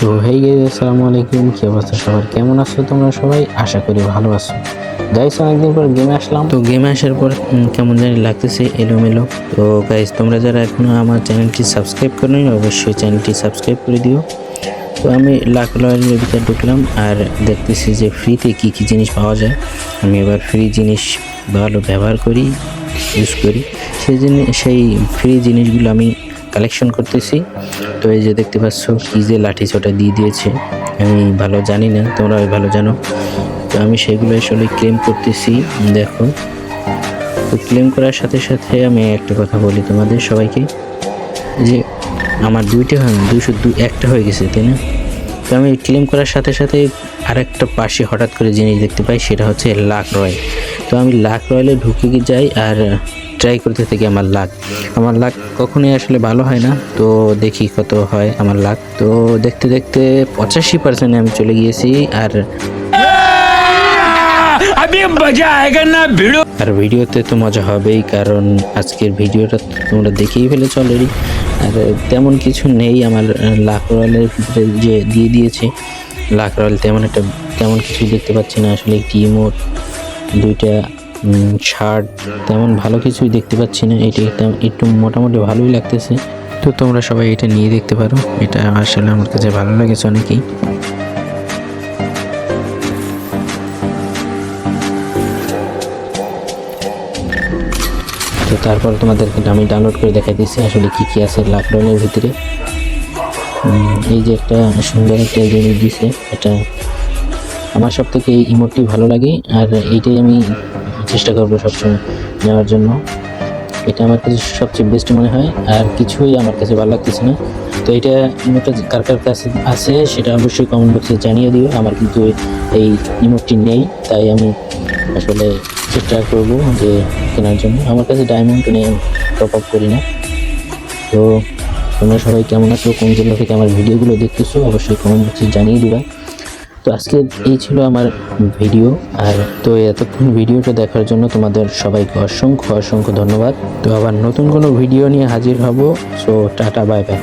তো hey guys আসসালামু আলাইকুম, কি অবস্থা সবার? কেমন আছো তোমরা সবাই? আশা করি ভালো আছো। গাইস অনেকদিন পর গেমে আসলাম। তো গেমে আসার পর কেমন জানি লাগতেছে, এলোমেলো। তো গাইস তোমরা যারা এখনও আমার চ্যানেলটি সাবস্ক্রাইব করোনি অবশ্যই চ্যানেলটি সাবস্ক্রাইব করে দিও। তো আমি লাখ লয়ালের ভিতরে ঢুকলাম আর দেখতেছি যে ফ্রিতে কী কী জিনিস পাওয়া যায়। আমি এবার ফ্রি জিনিস ভালো ব্যবহার করি ইউজ করি। সেই জন্য সেই ফ্রি জিনিসগুলো আমি কালেকশন করতেছি। তো এই যে দেখতে পাচ্ছ কী যে লাঠি ছোটা দিয়ে দিয়েছে। আমি ভালো জানি না, তোমরা ভালো জানো। তো আমি সেগুলো আসলে ক্লেম করতেছি, দেখো। তো ক্লেম করার সাথে সাথে আমি একটা কথা বলি তোমাদের সবাইকে, যে আমার দুইটা হয় দুইশো দু, একটা হয়ে গেছে, তাই না? তো আমি ক্লেম করার সাথে সাথে আরেকটা পাশে হঠাৎ করে জিনিস দেখতে পাই, সেটা হচ্ছে লাক রয়্যাল তো আমি লাখ রয়্যালে ঢুকে যাই আর ট্রাই করতে থাকি আমার লাক আমার লাক কখনোই আসলে ভালো হয় না। তো দেখি কত হয় আমার লাক তো দেখতে দেখতে পঁচাশি পার্সেন্টে আমি চলে গিয়েছি আর আর ভিডিওতে তো মজা হবেই কারণ আজকের ভিডিওটা তোমরা দেখেই ফেলেছ অলরেডি আর তেমন কিছু নেই আমার লাখ রয়েলের যে দিয়ে দিয়েছে। লাখ রয়েল তেমন একটা তেমন কিছু দেখতে পাচ্ছি না। আসলে একটি মোট দুইটা শার্ট তেমন ভালো কিছুই দেখতে পাচ্ছি না। এটি একটু মোটামুটি ভালোই লাগতেছে। তো তোমরা সবাই এটা নিয়ে দেখতে পারো। এটা আসলে আমার কাছে ভালো লাগেছে অনেকেই। তো তারপর তোমাদেরকে আমি ডাউনলোড করে দেখাই দিচ্ছি আসলে কি কি আছে লকডাউনের ভিতরে। এই যে একটা সুন্দর একটা জিনিস দিছে। এটা আমার সব থেকে এই ইমোটটি ভালো লাগে। আর এইটাই আমি চেষ্টা করব সবসময় নেওয়ার জন্য। এটা আমার কাছে সবচেয়ে বেস্ট মনে হয়, আর কিছুই আমার কাছে ভালো লাগতেছে না। তো এটা ইমোটটা কার কার কাছে আছে সেটা অবশ্যই কমেন্ট বক্সে জানিয়ে দিও। আমার কিন্তু এই ইমোটটি নেই, তাই আমি আসলে চেষ্টা করব যে কেনার জন্য। আমার কাছে ডায়মন্ড নেই টপ আপ করি না। তো তোমরা সবাই কেমন আছো, কোন জেলা থেকে আমার ভিডিওগুলো দেখতেছো, অবশ্যই কমেন্ট বক্সে জানিয়ে দিবা। তো আজকে এই ছিল আমার ভিডিও। আর তো এতক্ষণ ভিডিওটা দেখার জন্য তোমাদের সবাইকে অসংখ্য অসংখ্য ধন্যবাদ। তো আবার নতুন কোনো ভিডিও নিয়ে হাজির হব। So tata bye bye